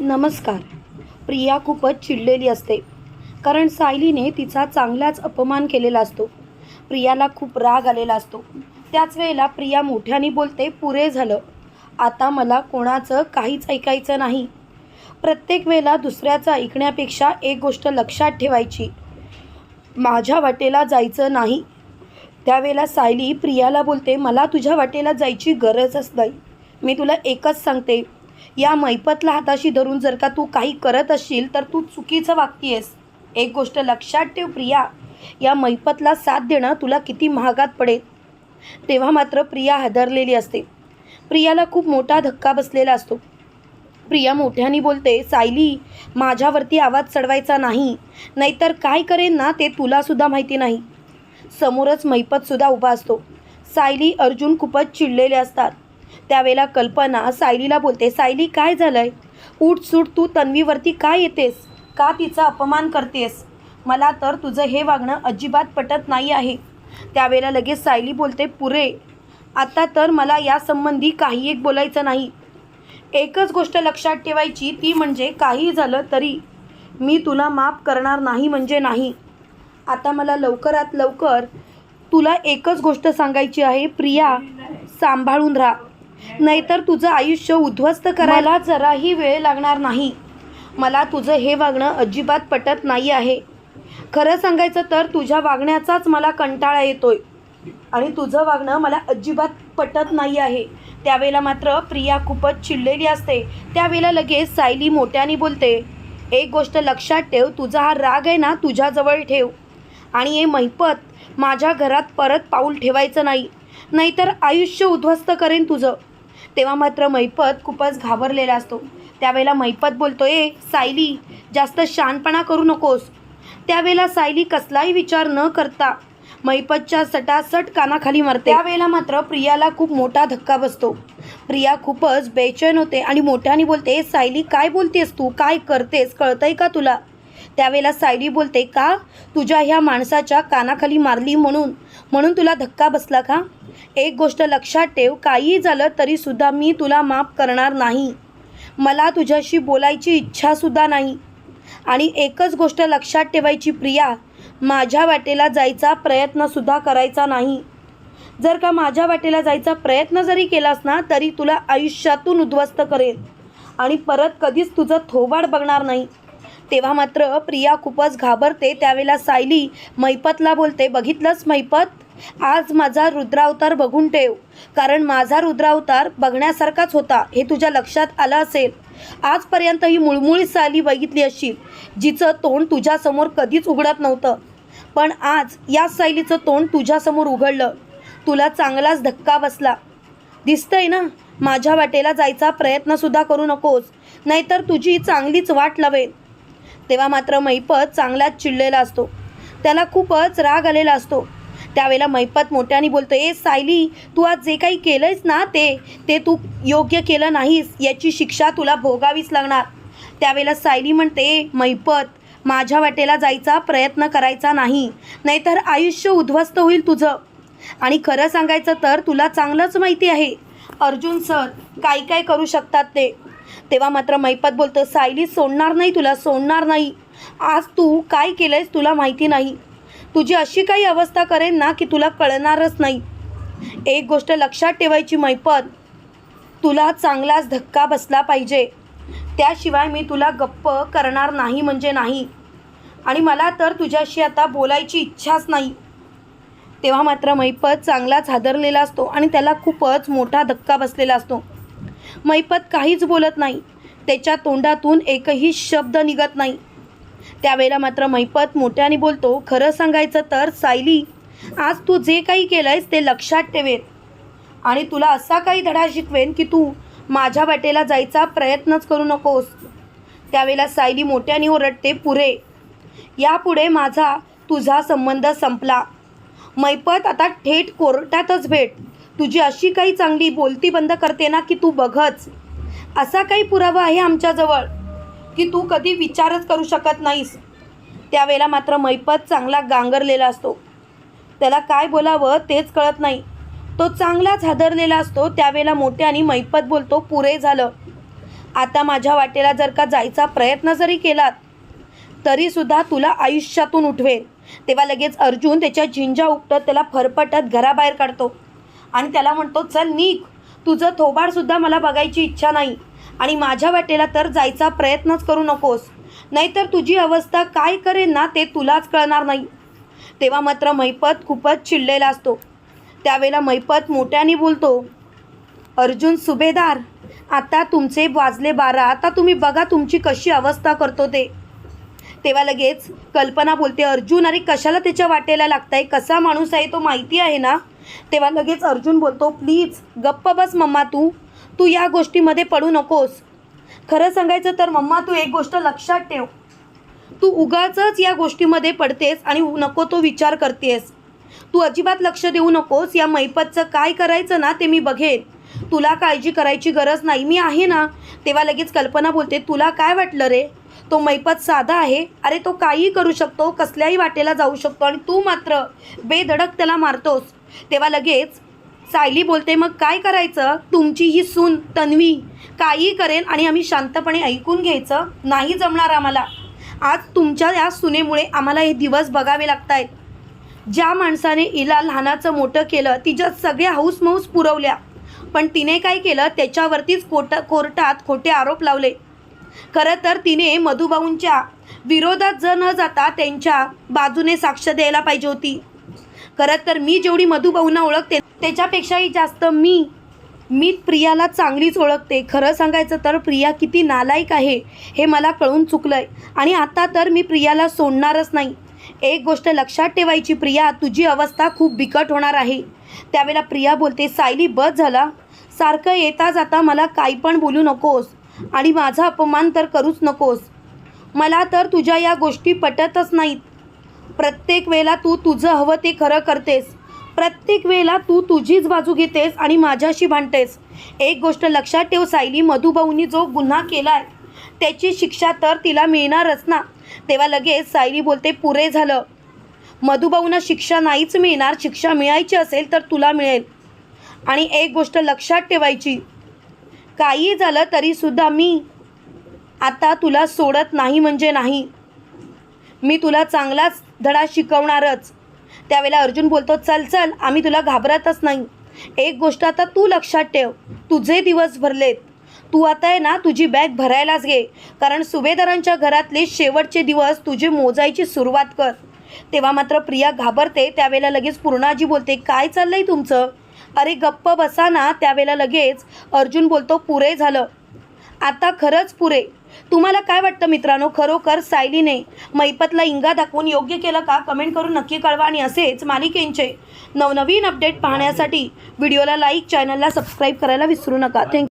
नमस्कार. प्रिया खूपच चिडलेली असते. कारण सायलीने तिचा चांगलाच अपमान केलेला असतो. प्रियाला खूप राग आलेला असतो. त्याच वेळेला प्रिया मोठ्याने बोलते पुरे झालं. आता मला कोणाचं काहीच ऐकायचं नाही. प्रत्येक वेळेला दुसऱ्याचं ऐकण्यापेक्षा एक गोष्ट लक्षात ठेवायची. माझ्या वाटेला जायचं नाही. त्यावेळेला सायली प्रियाला बोलते मला तुझ्या वाटेला जायची गरजच नाही. मी तुला एकच सांगते. या मैपतला हाताशी धरून जर का तू काही करत असशील तर तू चुकीचं वागतीयस एक गोष्ट लक्षात ठेव प्रिया. या मैपतला साथ देणं तुला किती महागात पडेल. तेव्हा मात्र प्रिया हादरलेली असते. प्रियाला खूप मोठा धक्का बसलेला असतो. प्रिया मोठ्याने बोलते सायली माझ्यावरती आवाज चढवायचा नाही. नाहीतर काय करेन ना ते तुलासुद्धा माहिती नाही. समोरच मैपतसुद्धा उभा असतो. सायली अर्जुन खूपच चिडलेले असतात. त्यावेळेला कल्पना सायलीला बोलते सायली काय झालंय? उठ सूट तू तन्वीवरती काय येतेस? का तिचा अपमान करतेस? मला तर तुझं हे वागणं अजिबात पटत नाही आहे. त्यावेळेला लगेच सायली बोलते पुरे आता तर मला यासंबंधी काही एक बोलायचं नाही. एकच गोष्ट लक्षात ठेवायची ती म्हणजे काही झालं तरी. मी तुला माफ करणार नाही म्हणजे नाही. आता मला लवकरात लवकर तुला एकच गोष्ट सांगायची आहे प्रिया सांभाळून राहा. नाहीतर तुझं आयुष्य उद्ध्वस्त करायला जराही वेळ लागणार नाही. मला तुझं हे वागणं अजिबात पटत नाही आहे. खरं सांगायचं तर तुझ्या वागण्याचाच मला कंटाळा येतोय. आणि तुझं वागणं मला अजिबात पटत नाही आहे. त्यावेळेला मात्र प्रिया खूपच चिडलेली असते. त्यावेळेला लगेच सायली मोठ्याने बोलते एक गोष्ट लक्षात ठेव तुझा हा राग आहे ना तुझ्याजवळ ठेव. आणि हे मैपत माझ्या घरात परत पाऊल ठेवायचं नाही. नाहीतर आयुष्य उद्ध्वस्त करेन तुझं. तेव्हा मात्र मैपत खूपच घाबरलेला असतो. त्यावेळेला मैपत बोलतो ए सायली जास्त शानपणा करू नकोस. त्यावेळेला सायली कसलाही विचार न करता मैपतच्या सटासट कानाखाली मरते. त्यावेळेला मात्र प्रियाला खूप मोठा धक्का बसतो. प्रिया खूपच बेचैन होते आणि मोठ्याने बोलते सायली काय बोलतेस तू? काय करतेस? कळतंय का तुला? त्यावेळेला सायली बोलते का? तुझ्या ह्या माणसाच्या कानाखाली मारली म्हणून? म्हणून तुला धक्का बसला का? एक गोष्ट लक्षात ठेव काहीही झालं तरीसुद्धा मी तुला माफ करणार नाही. मला तुझ्याशी बोलायची इच्छासुद्धा नाही. आणि एकच गोष्ट लक्षात ठेवायची प्रिया माझ्या वाटेला जायचा प्रयत्नसुद्धा करायचा नाही. जर का माझ्या वाटेला जायचा प्रयत्न जरी केलास ना तरी तुला आयुष्यातून उद्ध्वस्त करेल आणि परत कधीच तुझं थोबाड बघणार नाही. तेव्हा मात्र प्रिया खूपच घाबरते. त्यावेळेला सायली मैपतला बोलते बघितलंच मैपत? आज माझा रुद्रावतार बघून ठेव. कारण माझा रुद्रावतार बघण्यासारखाच होता. हे तुझ्या लक्षात आलं असेल? आजपर्यंत ही मुळमुळी सायली बघितली असशील जिचं तोंड तुझ्यासमोर कधीच उघडत नव्हतं. पण आज या सायलीचं तोंड तुझ्यासमोर उघडलं. तुला चांगलाच धक्का बसला. दिसतंय ना? माझ्या वाटेला जायचा प्रयत्नसुद्धा करू नकोस. नाहीतर तुझी चांगलीच वाट लावेल तेव्हा मात्र मैपत चांगलाच चिडलेला असतो. त्याला खूपच राग आलेला असतो. त्यावेळेला मैपत मोठ्याने बोलतो ए सायली तू आज जे काही केलंयस ना ते ते तू योग्य केलं नाहीस याची शिक्षा तुला भोगावीच लागणार. त्यावेळेला सायली म्हणते मैपत माझ्या वाटेला जायचा प्रयत्न करायचा नाही नाहीतर आयुष्य उद्ध्वस्त होईल तुझं. आणि खरं सांगायचं तर तुला चांगलंच माहिती आहे. अर्जुन सर काय काय करू शकतात ते? तेव्हा मात्र मैपत बोलतो सायली सोडणार नाही तुला सोडणार नाही. आज तू काय केलंयस तुला माहिती नाही. तुझी अशी काही अवस्था करेन ना की तुला कळणारच नाही. एक गोष्ट लक्षात ठेवायची मैपत तुला चांगलाच धक्का बसला पाहिजे. त्याशिवाय मी तुला गप्प करणार नाही म्हणजे नाही. आणि मला तर तुझ्याशी आता बोलायची इच्छाच नाही. तेव्हा मात्र मैपत चांगलाच हादरलेला असतो आणि त्याला खूपच मोठा धक्का बसलेला असतो. मैपत काहीच बोलत नाही. त्याच्या तोंडातून एकही शब्द निघत नाही. त्यावेळेला मात्र मैपत मोठ्याने बोलतो खरं सांगायचं तर सायली आज तू जे काही केलंयस ते लक्षात ठेवेन. आणि तुला असा काही धडा शिकवेन की तू माझ्या वाटेला जायचा प्रयत्नच करू नकोस. त्यावेळेला सायली मोठ्याने ओरडते पुरे यापुढे माझा तुझा संबंध संपला. मैपत आता थेट कोर्टातच भेट. तुझी अशी काही चांगली बोलती बंद करते ना की तू बघच. असा काही पुरावा आहे आमच्याजवळ की तू कधी विचारच करू शकत नाहीस. त्यावेळेला मात्र मैपत चांगला गांगरलेला असतो. त्याला काय बोलावं तेच कळत नाही. तो चांगलाच हादरलेला असतो त्यावेळेला मोठ्याने मैपत बोलतो पुरे झालं. आता माझ्या वाटेला जर का जायचा प्रयत्न जरी केलात तरीसुद्धा तुला आयुष्यातून उठवेल तेव्हा लगेच अर्जुन त्याच्या झिंजा उपटत त्याला फरफटत घराबाहेर काढतो. आणि त्याला म्हणतो चल निघ. तुझं थोबाडसुद्धा मला बघायची इच्छा नाही. आणि माझ्या वाटेला तर जायचा प्रयत्नच करू नकोस. नाहीतर तुझी अवस्था काय करेन ना ते तुलाच कळणार नाही. तेव्हा मात्र मैपत खूपच चिडलेला असतो. त्यावेळेला मैपत मोठ्याने बोलतो अर्जुन सुभेदार आता तुमचे वाजले बारा. आता तुम्ही बघा तुमची कशी अवस्था करतो ते. तेव्हा लगेच कल्पना बोलते अर्जुन अरे कशाला त्याच्या वाटेला लागताय? कसा माणूस आहे तो? माहिती आहे ना? तेव्हा लगेच अर्जुन बोलतो प्लीज गप्प बस मम्मा तू. तू या गोष्टीमध्ये पडू नकोस. खरं सांगायचं तर मम्मा तू एक गोष्ट लक्षात ठेव. तू उगाचच या गोष्टीमध्ये पडतेस आणि नको तो विचार करतेस. तू अजिबात लक्ष देऊ नकोस. या मैपतचं काय करायचं ना ते मी बघेन. तुला काळजी करायची गरज नाही. मी आहे ना. तेव्हा लगेच कल्पना बोलते तुला काय वाटलं रे? तो मैपत साधा आहे? अरे तो काहीही करू शकतो. कसल्याही वाटेला जाऊ शकतो आणि तू मात्र बेधडक त्याला मारतोस. तेव्हा लगेच सायली बोलते मग काय करायचं? तुमची ही सून तन्वी काही करेन आणि आम्ही शांतपणे ऐकून घ्यायचं. नाही जमणार आम्हाला. आज तुमच्या या सुनेमुळे आम्हाला हे दिवस बघावे लागत आहेत ज्या माणसाने हिला लहानाचं मोठं केलं तिच्यात सगळ्या हौसमौस पुरवल्या. पण तिने काय केलं? त्याच्यावरतीच कोट कोर्टात खोटे आरोप लावले. खरं तर तिने मधुभाऊंच्या विरोधात जर न जाता त्यांच्या बाजूने साक्ष द्यायला पाहिजे होती. खरं तर मी जेवढी मधुभाऊंना ओळखते त्याच्यापेक्षाही जास्त मी मी प्रियाला चांगलीच ओळखते. खरं सांगायचं तर प्रिया किती नालायक आहे हे मला कळून चुकलं आहे आणि आता तर मी प्रियाला सोडणारच नाही. एक गोष्ट लक्षात ठेवायची प्रिया तुझी अवस्था खूप बिकट होणार आहे. त्यावेळेला प्रिया बोलते सायली बस झाला. सारखं येता जाता मला काही पण बोलू नकोस. आणि माझा अपमान तर करूच नकोस. मला तर तुझ्या या गोष्टी पटतच नाहीत. प्रत्येक वेळेला तू तुझं हवं ते खरं करतेस. प्रत्येक वेळेला तू तुझीच बाजू घेतेस आणि माझ्याशी भांडतेस. एक गोष्ट लक्षात ठेव सायली मधुभाऊनी जो गुन्हा केला आहे त्याची शिक्षा तर तिला मिळणारच ना? तेव्हा लगेच सायली बोलते पुरे झालं. मधुभाऊंना शिक्षा नाहीच मिळणार. शिक्षा मिळायची असेल तर तुला मिळेल. आणि एक गोष्ट लक्षात ठेवायची काही झालं तरीसुद्धा मी आता तुला सोडत नाही म्हणजे नाही. मी तुला चांगलाच धडा शिकवणारच. त्यावेळेला अर्जुन बोलतो चल चल आम्ही तुला घाबरतच नाही. एक गोष्ट आता तू लक्षात ठेव. तुझे दिवस भरलेत. तू आता आहे ना तुझी बॅग भरायलाच घे. कारण सुभेदारांच्या घरातले शेवटचे दिवस तुझे मोजायची सुरुवात कर. तेव्हा मात्र प्रिया घाबरते. त्यावेळेला लगेच पूर्णाजी बोलते काय चाललंय तुमचं? अरे गप्प बसा ना. त्यावेळेला लगेच अर्जुन बोलतो पुरे झालं. आता खरंच पुरे. तुम्हाला काय वाटतं मित्रांनो? खरोखर सायलीने मैपतला इंगा दाखवून योग्य केलं का? कमेंट करून नक्की कळवा आणि असेच मालिकेंचे नवनवीन अपडेट पाहण्यासाठी व्हिडिओला लाईक चॅनलला सबस्क्राईब करायला विसरू नका. थँक्यू